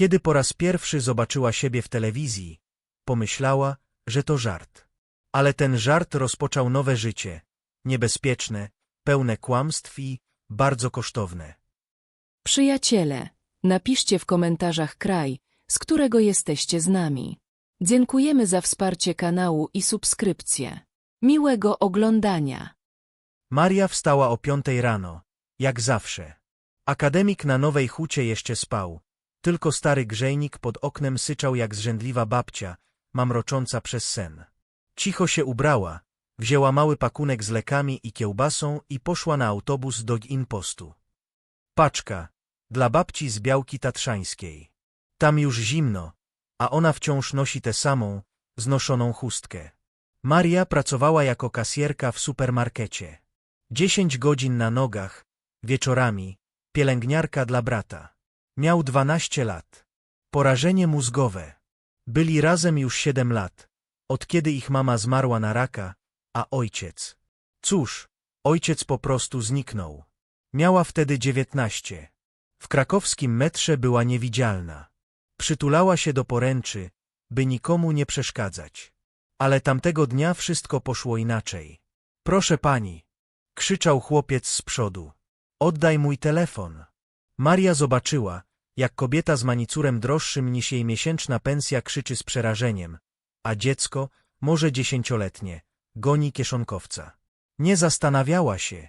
Kiedy po raz pierwszy zobaczyła siebie w telewizji, pomyślała, że to żart. Ale ten żart rozpoczął nowe życie, niebezpieczne, pełne kłamstw i bardzo kosztowne. Przyjaciele, napiszcie w komentarzach kraj, z którego jesteście z nami. Dziękujemy za wsparcie kanału i subskrypcję. Miłego oglądania. Maria wstała o piątej rano, jak zawsze. Akademik na Nowej Hucie jeszcze spał. Tylko stary grzejnik pod oknem syczał jak zrzędliwa babcia, mamrocząca przez sen. Cicho się ubrała, wzięła mały pakunek z lekami i kiełbasą i poszła na autobus do Inpostu. Paczka, dla babci z Białki Tatrzańskiej. Tam już zimno, a ona wciąż nosi tę samą, znoszoną chustkę. Maria pracowała jako kasjerka w supermarkecie. Dziesięć godzin na nogach, wieczorami, pielęgniarka dla brata. Miał dwanaście lat. Porażenie mózgowe. Byli razem już siedem lat, od kiedy ich mama zmarła na raka, a ojciec. Cóż, ojciec po prostu zniknął. Miała wtedy dziewiętnaście. W krakowskim metrze była niewidzialna. Przytulała się do poręczy, by nikomu nie przeszkadzać. Ale tamtego dnia wszystko poszło inaczej. Proszę pani, krzyczał chłopiec z przodu. Oddaj mój telefon. Maria zobaczyła, jak kobieta z manicurem droższym niż jej miesięczna pensja krzyczy z przerażeniem, a dziecko, może dziesięcioletnie, goni kieszonkowca. Nie zastanawiała się.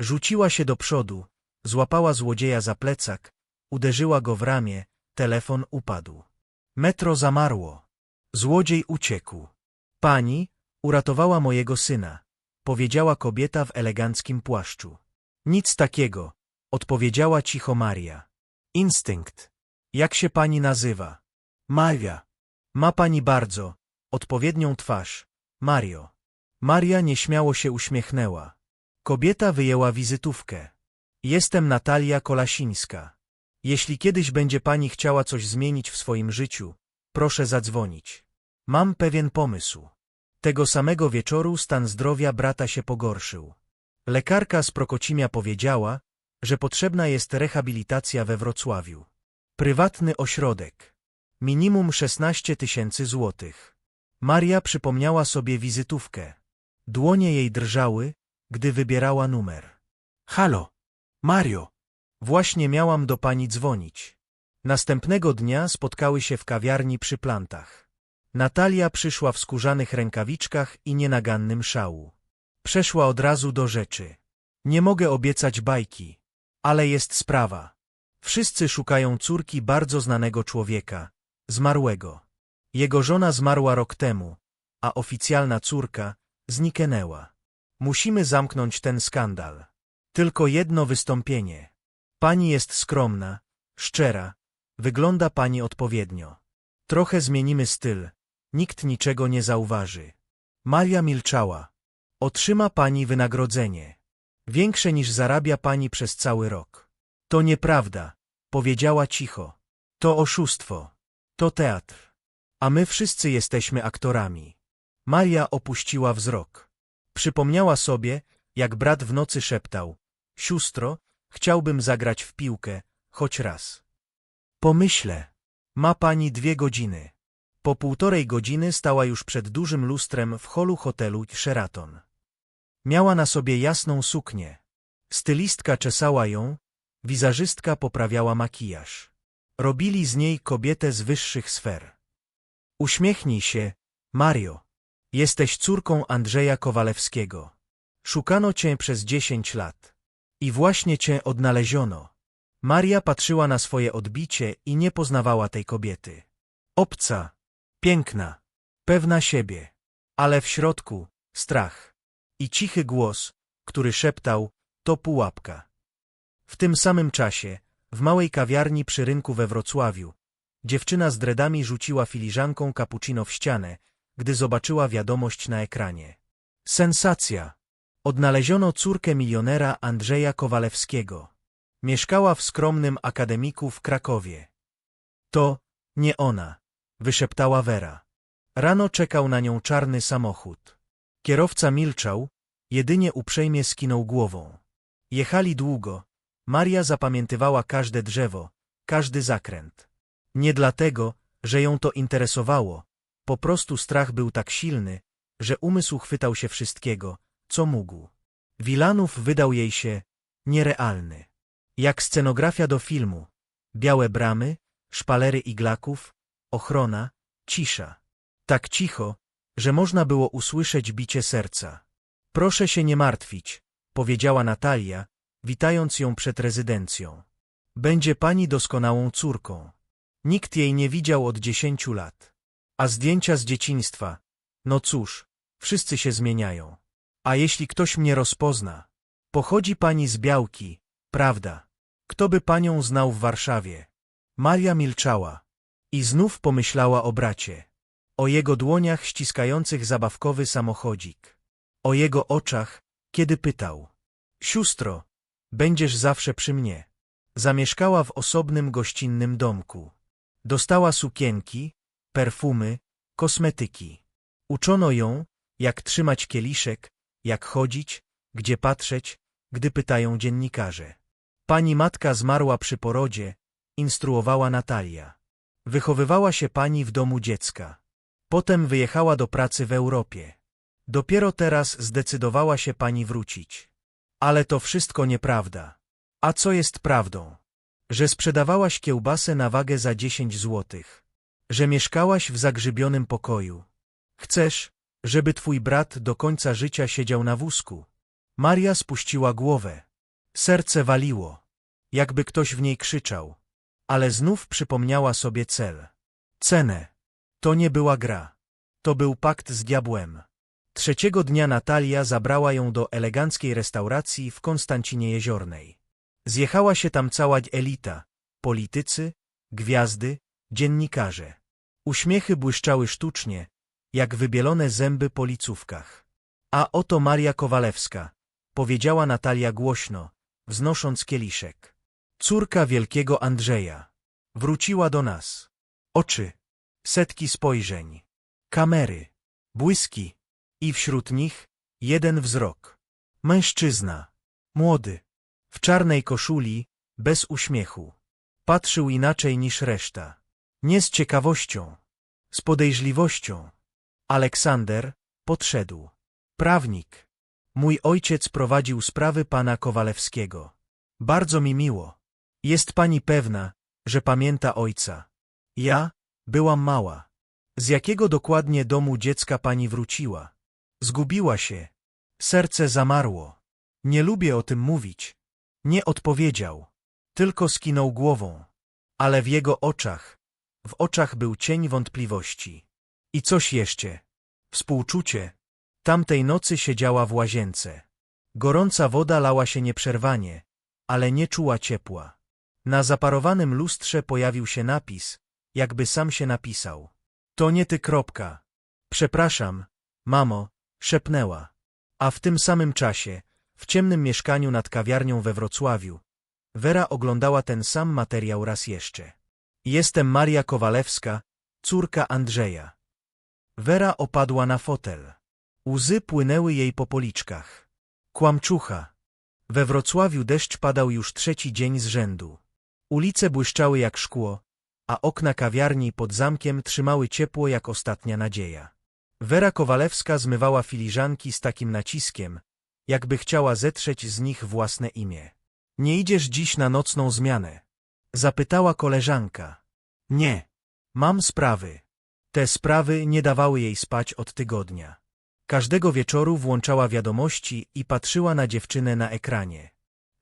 Rzuciła się do przodu, złapała złodzieja za plecak, uderzyła go w ramię, telefon upadł. Metro zamarło. Złodziej uciekł. Pani uratowała mojego syna, powiedziała kobieta w eleganckim płaszczu. Nic takiego, odpowiedziała cicho Maria. Instynkt. Jak się pani nazywa? Maria. Ma pani bardzo odpowiednią twarz. Mario. Maria nieśmiało się uśmiechnęła. Kobieta wyjęła wizytówkę. Jestem Natalia Kolasińska. Jeśli kiedyś będzie pani chciała coś zmienić w swoim życiu, proszę zadzwonić. Mam pewien pomysł. Tego samego wieczoru stan zdrowia brata się pogorszył. Lekarka z Prokocimia powiedziała, że potrzebna jest rehabilitacja we Wrocławiu. Prywatny ośrodek. Minimum 16 tysięcy złotych. Maria przypomniała sobie wizytówkę. Dłonie jej drżały, gdy wybierała numer. Halo, Mario. Właśnie miałam do pani dzwonić. Następnego dnia spotkały się w kawiarni przy plantach. Natalia przyszła w skórzanych rękawiczkach i nienagannym szału. Przeszła od razu do rzeczy. Nie mogę obiecać bajki, ale jest sprawa. Wszyscy szukają córki bardzo znanego człowieka, zmarłego. Jego żona zmarła rok temu, a oficjalna córka zniknęła. Musimy zamknąć ten skandal. Tylko jedno wystąpienie. Pani jest skromna, szczera, wygląda pani odpowiednio. Trochę zmienimy styl, nikt niczego nie zauważy. Maria milczała. Otrzyma pani wynagrodzenie. Większe niż zarabia pani przez cały rok. To nieprawda, powiedziała cicho. To oszustwo. To teatr. A my wszyscy jesteśmy aktorami. Maria opuściła wzrok. Przypomniała sobie, jak brat w nocy szeptał. Sióstro, chciałbym zagrać w piłkę, choć raz. Pomyślę. Ma pani dwie godziny. Po półtorej godziny stała już przed dużym lustrem w holu hotelu Sheraton. Miała na sobie jasną suknię. Stylistka czesała ją, wizażystka poprawiała makijaż. Robili z niej kobietę z wyższych sfer. Uśmiechnij się, Mario. Jesteś córką Andrzeja Kowalewskiego. Szukano cię przez dziesięć lat. I właśnie cię odnaleziono. Maria patrzyła na swoje odbicie i nie poznawała tej kobiety. Obca, piękna, pewna siebie, ale w środku strach i cichy głos, który szeptał, to pułapka. W tym samym czasie, w małej kawiarni przy rynku we Wrocławiu, dziewczyna z dredami rzuciła filiżanką cappuccino w ścianę, gdy zobaczyła wiadomość na ekranie. Sensacja! Odnaleziono córkę milionera Andrzeja Kowalewskiego. Mieszkała w skromnym akademiku w Krakowie. To nie ona, wyszeptała Wera. Rano czekał na nią czarny samochód. Kierowca milczał, jedynie uprzejmie skinął głową. Jechali długo. Maria zapamiętywała każde drzewo, każdy zakręt. Nie dlatego, że ją to interesowało, po prostu strach był tak silny, że umysł chwytał się wszystkiego, co mógł. Wilanów wydał jej się nierealny. Jak scenografia do filmu. Białe bramy, szpalery iglaków, ochrona, cisza. Tak cicho, że można było usłyszeć bicie serca. Proszę się nie martwić, powiedziała Natalia, witając ją przed rezydencją. Będzie pani doskonałą córką. Nikt jej nie widział od dziesięciu lat. A zdjęcia z dzieciństwa, no cóż, wszyscy się zmieniają. A jeśli ktoś mnie rozpozna, pochodzi pani z Białki, prawda? Kto by panią znał w Warszawie? Maria milczała i znów pomyślała o bracie, o jego dłoniach ściskających zabawkowy samochodzik, o jego oczach, kiedy pytał. Sióstro, będziesz zawsze przy mnie. Zamieszkała w osobnym gościnnym domku. Dostała sukienki, perfumy, kosmetyki. Uczono ją, jak trzymać kieliszek, jak chodzić, gdzie patrzeć, gdy pytają dziennikarze. Pani matka zmarła przy porodzie, instruowała Natalia. Wychowywała się pani w domu dziecka. Potem wyjechała do pracy w Europie. Dopiero teraz zdecydowała się pani wrócić. Ale to wszystko nieprawda. A co jest prawdą? Że sprzedawałaś kiełbasę na wagę za 10 złotych. Że mieszkałaś w zagrzybionym pokoju. Chcesz, żeby twój brat do końca życia siedział na wózku. Maria spuściła głowę. Serce waliło. Jakby ktoś w niej krzyczał. Ale znów przypomniała sobie cel. Cenę. To nie była gra. To był pakt z diabłem. Trzeciego dnia Natalia zabrała ją do eleganckiej restauracji w Konstancinie Jeziornej. Zjechała się tam cała elita, politycy, gwiazdy, dziennikarze. Uśmiechy błyszczały sztucznie, jak wybielone zęby po licówkach. A oto Maria Kowalewska, powiedziała Natalia głośno, wznosząc kieliszek. Córka wielkiego Andrzeja. Wróciła do nas. Oczy, setki spojrzeń, kamery, błyski i wśród nich jeden wzrok. Mężczyzna, młody, w czarnej koszuli, bez uśmiechu. Patrzył inaczej niż reszta. Nie z ciekawością, z podejrzliwością. Aleksander podszedł. Prawnik. Mój ojciec prowadził sprawy pana Kowalewskiego. Bardzo mi miło. Jest pani pewna, że pamięta ojca. Ja byłam mała. Z jakiego dokładnie domu dziecka pani wróciła? Zgubiła się. Serce zamarło. Nie lubię o tym mówić. Nie odpowiedział. Tylko skinął głową. Ale w jego oczach, w oczach był cień wątpliwości. I coś jeszcze. Współczucie. Tamtej nocy siedziała w łazience. Gorąca woda lała się nieprzerwanie, ale nie czuła ciepła. Na zaparowanym lustrze pojawił się napis, jakby sam się napisał. To nie ty kropka. Przepraszam, mamo, szepnęła. A w tym samym czasie, w ciemnym mieszkaniu nad kawiarnią we Wrocławiu, Wera oglądała ten sam materiał raz jeszcze. Jestem Maria Kowalewska, córka Andrzeja. Wera opadła na fotel. Łzy płynęły jej po policzkach. Kłamczucha. We Wrocławiu deszcz padał już trzeci dzień z rzędu. Ulice błyszczały jak szkło, a okna kawiarni pod zamkiem trzymały ciepło jak ostatnia nadzieja. Wera Kowalewska zmywała filiżanki z takim naciskiem, jakby chciała zetrzeć z nich własne imię. Nie idziesz dziś na nocną zmianę? Zapytała koleżanka. Nie. Mam sprawy. Te sprawy nie dawały jej spać od tygodnia. Każdego wieczoru włączała wiadomości i patrzyła na dziewczynę na ekranie.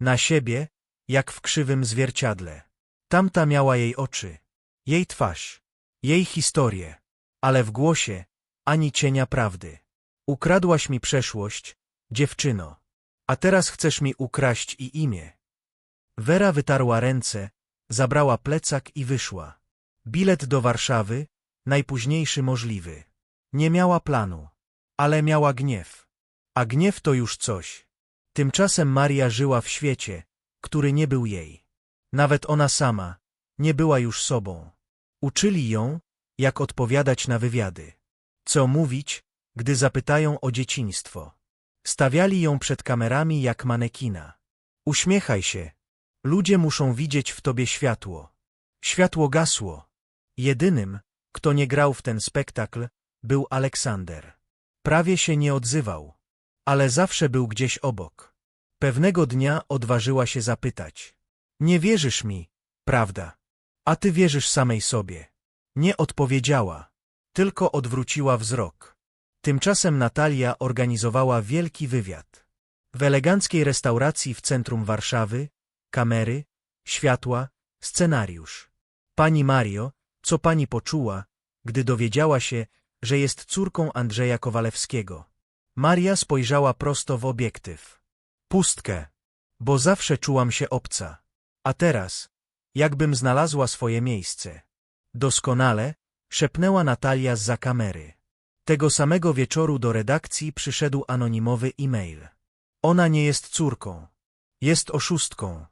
Na siebie, jak w krzywym zwierciadle. Tamta miała jej oczy, jej twarz, jej historię, ale w głosie ani cienia prawdy. Ukradłaś mi przeszłość, dziewczyno, a teraz chcesz mi ukraść i imię. Wera wytarła ręce, zabrała plecak i wyszła. Bilet do Warszawy, najpóźniejszy możliwy. Nie miała planu, ale miała gniew. A gniew to już coś. Tymczasem Maria żyła w świecie, który nie był jej. Nawet ona sama nie była już sobą. Uczyli ją, jak odpowiadać na wywiady. Co mówić, gdy zapytają o dzieciństwo. Stawiali ją przed kamerami jak manekina. Uśmiechaj się. Ludzie muszą widzieć w tobie światło. Światło gasło. Jedynym, kto nie grał w ten spektakl, był Aleksander. Prawie się nie odzywał, ale zawsze był gdzieś obok. Pewnego dnia odważyła się zapytać. Nie wierzysz mi, prawda? A ty wierzysz samej sobie. Nie odpowiedziała, tylko odwróciła wzrok. Tymczasem Natalia organizowała wielki wywiad. W eleganckiej restauracji w centrum Warszawy, kamery, światła, scenariusz. Pani Mario, co pani poczuła, gdy dowiedziała się, że jest córką Andrzeja Kowalewskiego? Maria spojrzała prosto w obiektyw. Pustkę, bo zawsze czułam się obca. A teraz, jakbym znalazła swoje miejsce. Doskonale, szepnęła Natalia za kamery. Tego samego wieczoru do redakcji przyszedł anonimowy e-mail. Ona nie jest córką. Jest oszustką.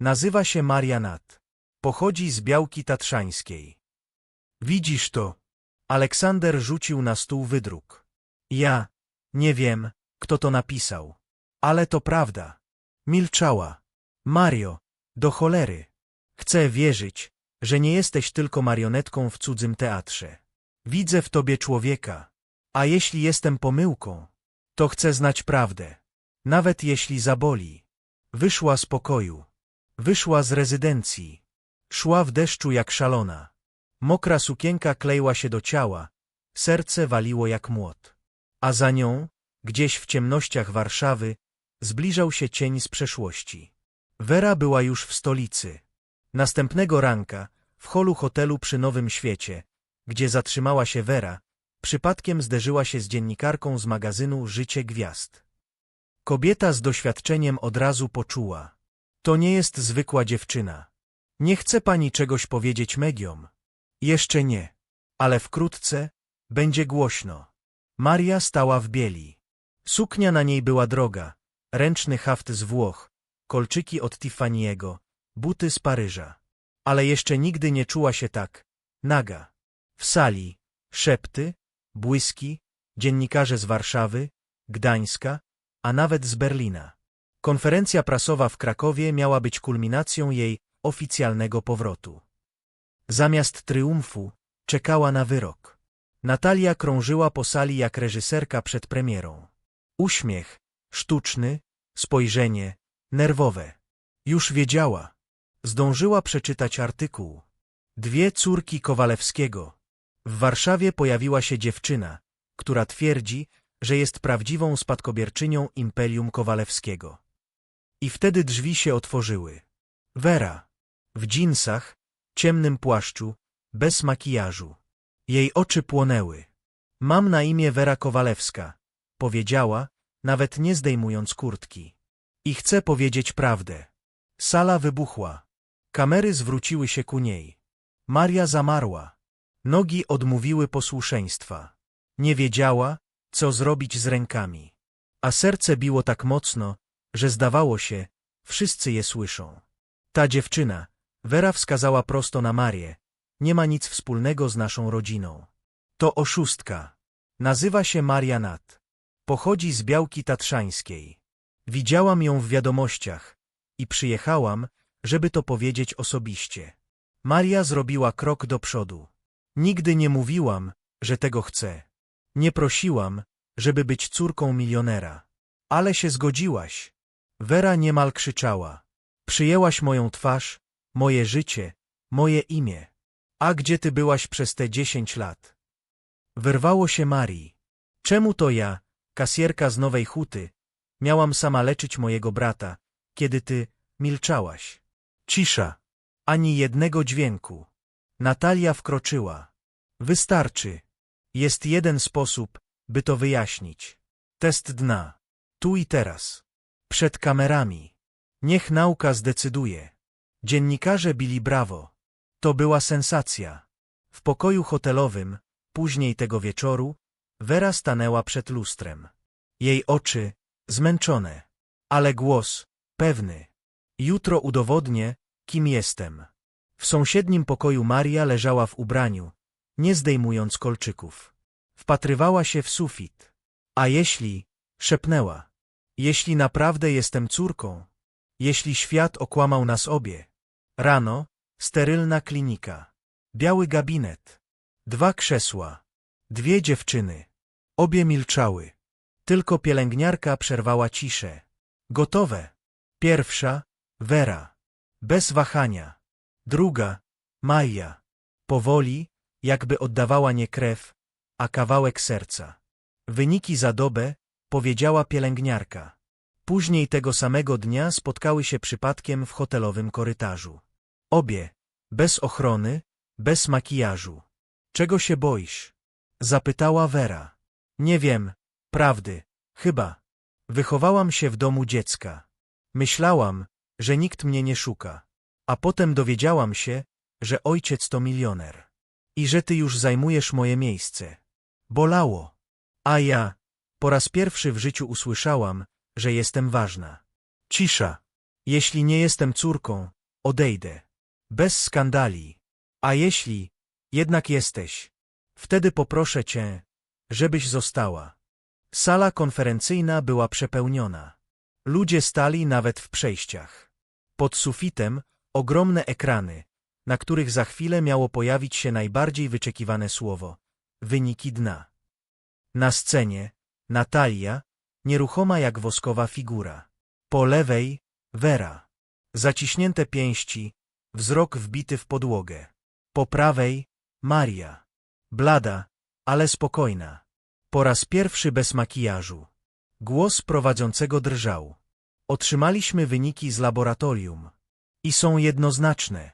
Nazywa się Maria Nat. Pochodzi z Białki Tatrzańskiej. Widzisz to? Aleksander rzucił na stół wydruk. Ja nie wiem, kto to napisał. Ale to prawda. Milczała. Mario, do cholery. Chcę wierzyć, że nie jesteś tylko marionetką w cudzym teatrze. Widzę w tobie człowieka. A jeśli jestem pomyłką, to chcę znać prawdę. Nawet jeśli zaboli. Wyszła z pokoju. Wyszła z rezydencji. Szła w deszczu jak szalona. Mokra sukienka kleiła się do ciała, serce waliło jak młot. A za nią, gdzieś w ciemnościach Warszawy, zbliżał się cień z przeszłości. Wera była już w stolicy. Następnego ranka, w holu hotelu przy Nowym Świecie, gdzie zatrzymała się Wera, przypadkiem zderzyła się z dziennikarką z magazynu Życie Gwiazd. Kobieta z doświadczeniem od razu poczuła. To nie jest zwykła dziewczyna. Nie chce pani czegoś powiedzieć mediom. Jeszcze nie. Ale wkrótce będzie głośno. Maria stała w bieli. Suknia na niej była droga, ręczny haft z Włoch, kolczyki od Tiffany'ego, buty z Paryża. Ale jeszcze nigdy nie czuła się tak, naga. W sali, szepty, błyski, dziennikarze z Warszawy, Gdańska, a nawet z Berlina. Konferencja prasowa w Krakowie miała być kulminacją jej oficjalnego powrotu. Zamiast triumfu czekała na wyrok. Natalia krążyła po sali jak reżyserka przed premierą. Uśmiech, sztuczny, spojrzenie, nerwowe. Już wiedziała. Zdążyła przeczytać artykuł. Dwie córki Kowalewskiego. W Warszawie pojawiła się dziewczyna, która twierdzi, że jest prawdziwą spadkobierczynią Imperium Kowalewskiego. I wtedy drzwi się otworzyły. Wera. W dżinsach, ciemnym płaszczu, bez makijażu. Jej oczy płonęły. Mam na imię Wera Kowalewska, powiedziała, nawet nie zdejmując kurtki. I chcę powiedzieć prawdę. Sala wybuchła. Kamery zwróciły się ku niej. Maria zamarła. Nogi odmówiły posłuszeństwa. Nie wiedziała, co zrobić z rękami. A serce biło tak mocno, że zdawało się, wszyscy je słyszą. Ta dziewczyna, Wera wskazała prosto na Marię, nie ma nic wspólnego z naszą rodziną. To oszustka. Nazywa się Maria Nat. Pochodzi z Białki Tatrzańskiej. Widziałam ją w wiadomościach i przyjechałam, żeby to powiedzieć osobiście. Maria zrobiła krok do przodu. Nigdy nie mówiłam, że tego chcę. Nie prosiłam, żeby być córką milionera. Ale się zgodziłaś. Wera niemal krzyczała. Przyjęłaś moją twarz, moje życie, moje imię. A gdzie ty byłaś przez te dziesięć lat? Wyrwało się Marii. Czemu to ja, kasjerka z Nowej Huty, miałam sama leczyć mojego brata, kiedy ty milczałaś? Cisza. Ani jednego dźwięku. Natalia wkroczyła. Wystarczy. Jest jeden sposób, by to wyjaśnić. Test dna. Tu i teraz. Przed kamerami. Niech nauka zdecyduje. Dziennikarze bili brawo. To była sensacja. W pokoju hotelowym, później tego wieczoru, Wera stanęła przed lustrem. Jej oczy, zmęczone, ale głos, pewny. Jutro udowodnię, kim jestem. W sąsiednim pokoju Maria leżała w ubraniu, nie zdejmując kolczyków. Wpatrywała się w sufit. A jeśli, szepnęła, jeśli naprawdę jestem córką, jeśli świat okłamał nas obie. Rano, sterylna klinika. Biały gabinet. Dwa krzesła. Dwie dziewczyny. Obie milczały. Tylko pielęgniarka przerwała ciszę. Gotowe. Pierwsza, Wera. Bez wahania. Druga, Maja. Powoli, jakby oddawała nie krew, a kawałek serca. Wyniki za dobę, powiedziała pielęgniarka. Później tego samego dnia spotkały się przypadkiem w hotelowym korytarzu. Obie, bez ochrony, bez makijażu. Czego się boisz? Zapytała Wera. Nie wiem, prawdy, chyba. Wychowałam się w domu dziecka. Myślałam, że nikt mnie nie szuka. A potem dowiedziałam się, że ojciec to milioner. I że ty już zajmujesz moje miejsce. Bolało. A ja, po raz pierwszy w życiu usłyszałam, że jestem ważna. Cisza. Jeśli nie jestem córką, odejdę. Bez skandali. A jeśli jednak jesteś, wtedy poproszę cię, żebyś została. Sala konferencyjna była przepełniona. Ludzie stali nawet w przejściach. Pod sufitem ogromne ekrany, na których za chwilę miało pojawić się najbardziej wyczekiwane słowo wyniki dna. Na scenie Natalia, nieruchoma jak woskowa figura. Po lewej Wera. Zaciśnięte pięści, wzrok wbity w podłogę. Po prawej Maria. Blada, ale spokojna. Po raz pierwszy bez makijażu. Głos prowadzącego drżał. Otrzymaliśmy wyniki z laboratorium. I są jednoznaczne.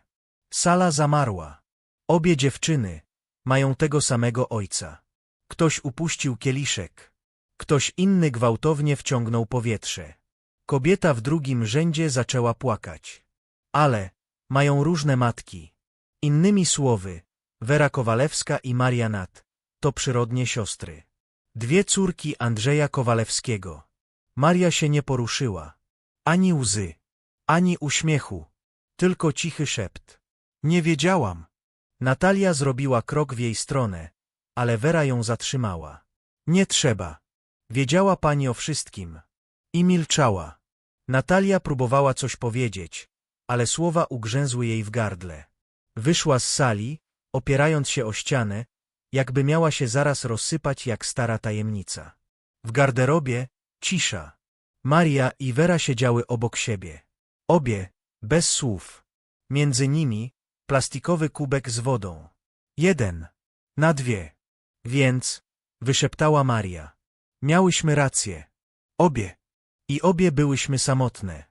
Sala zamarła. Obie dziewczyny mają tego samego ojca. Ktoś upuścił kieliszek. Ktoś inny gwałtownie wciągnął powietrze. Kobieta w drugim rzędzie zaczęła płakać. Ale mają różne matki. Innymi słowy, Wera Kowalewska i Maria Nat to przyrodnie siostry. Dwie córki Andrzeja Kowalewskiego. Maria się nie poruszyła. Ani łzy, ani uśmiechu, tylko cichy szept. Nie wiedziałam. Natalia zrobiła krok w jej stronę, ale Wera ją zatrzymała. Nie trzeba. Wiedziała pani o wszystkim. I milczała. Natalia próbowała coś powiedzieć, ale słowa ugrzęzły jej w gardle. Wyszła z sali, opierając się o ścianę, jakby miała się zaraz rozsypać jak stara tajemnica. W garderobie cisza. Maria i Wera siedziały obok siebie. Obie, bez słów. Między nimi plastikowy kubek z wodą. Jeden. Na dwie. Więc, wyszeptała Maria. Miałyśmy rację. Obie. I obie byłyśmy samotne.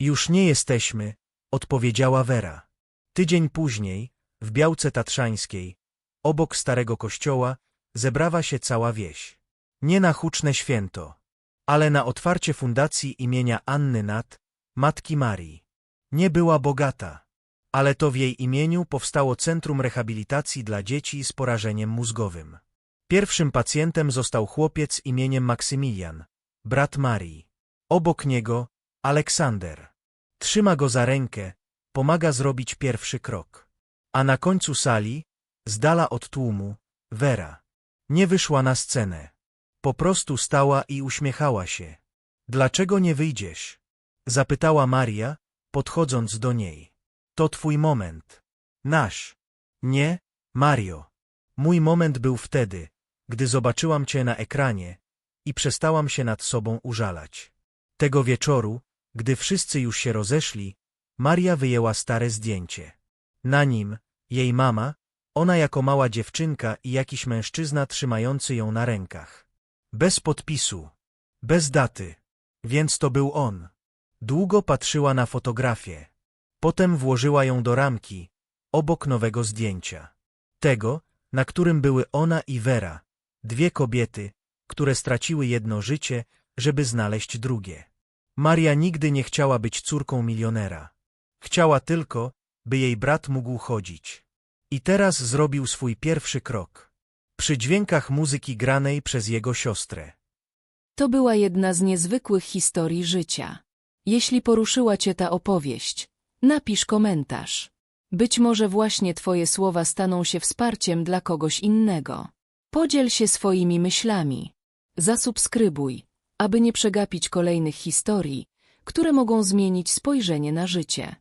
Już nie jesteśmy, odpowiedziała Wera. Tydzień później, w Białce Tatrzańskiej, obok starego kościoła, zebrała się cała wieś. Nie na huczne święto, ale na otwarcie fundacji imienia Anny Nat, Matki Marii. Nie była bogata, ale to w jej imieniu powstało Centrum Rehabilitacji dla Dzieci z porażeniem mózgowym. Pierwszym pacjentem został chłopiec imieniem Maksymilian, brat Marii. Obok niego Aleksander. Trzyma go za rękę, pomaga zrobić pierwszy krok. A na końcu sali, z dala od tłumu, Wera. Nie wyszła na scenę. Po prostu stała i uśmiechała się. Dlaczego nie wyjdziesz? Zapytała Maria, podchodząc do niej. To twój moment. Nasz. Nie, Mario. Mój moment był wtedy, gdy zobaczyłam cię na ekranie i przestałam się nad sobą użalać. Tego wieczoru, gdy wszyscy już się rozeszli, Maria wyjęła stare zdjęcie. Na nim jej mama, ona jako mała dziewczynka i jakiś mężczyzna trzymający ją na rękach. Bez podpisu, bez daty, więc to był on. Długo patrzyła na fotografię. Potem włożyła ją do ramki, obok nowego zdjęcia. Tego, na którym były ona i Wera, dwie kobiety, które straciły jedno życie, żeby znaleźć drugie. Maria nigdy nie chciała być córką milionera. Chciała tylko, by jej brat mógł chodzić. I teraz zrobił swój pierwszy krok. Przy dźwiękach muzyki granej przez jego siostrę. To była jedna z niezwykłych historii życia. Jeśli poruszyła Cię ta opowieść, napisz komentarz. Być może właśnie Twoje słowa staną się wsparciem dla kogoś innego. Podziel się swoimi myślami. Zasubskrybuj, aby nie przegapić kolejnych historii, które mogą zmienić spojrzenie na życie.